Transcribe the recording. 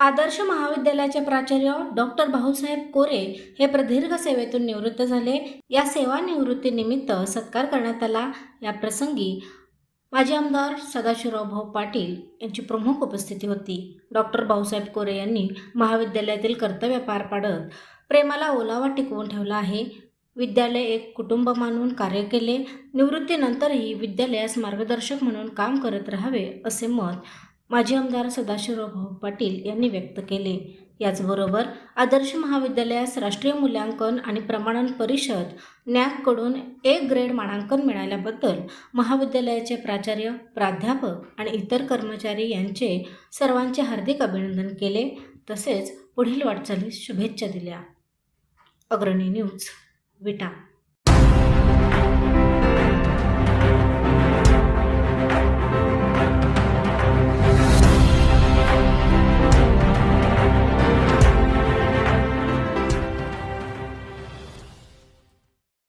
आदर्श महाविद्यालयाचे प्राचार्य डॉक्टर भाऊसाहेब कोरे हे प्रदीर्घ सेवेतून निवृत्त झाले. या सेवानिवृत्तीनिमित्त सत्कार करण्यात आला. या प्रसंगी माजी आमदार सदाशिवराव भाऊ पाटील यांची प्रमुख उपस्थिती होती. डॉक्टर भाऊसाहेब कोरे यांनी महाविद्यालयातील कर्तव्य पार पाडत प्रेमाला ओलावा टिकवून ठेवला आहे. विद्यालय एक कुटुंब मानून कार्य केले. निवृत्तीनंतरही विद्यालयास मार्गदर्शक म्हणून काम करत राहावे असे मत माजी आमदार सदाशिवराव पाटील यांनी व्यक्त केले. याचबरोबर आदर्श महाविद्यालयास राष्ट्रीय मूल्यांकन आणि प्रमाणन परिषद नॅककडून ए ग्रेड मानांकन मिळाल्याबद्दल महाविद्यालयाचे प्राचार्य प्राध्यापक आणि इतर कर्मचारी यांचे सर्वांचे हार्दिक अभिनंदन केले. तसेच पुढील वाटचालीस शुभेच्छा दिल्या. अग्रणी न्यूज विटा.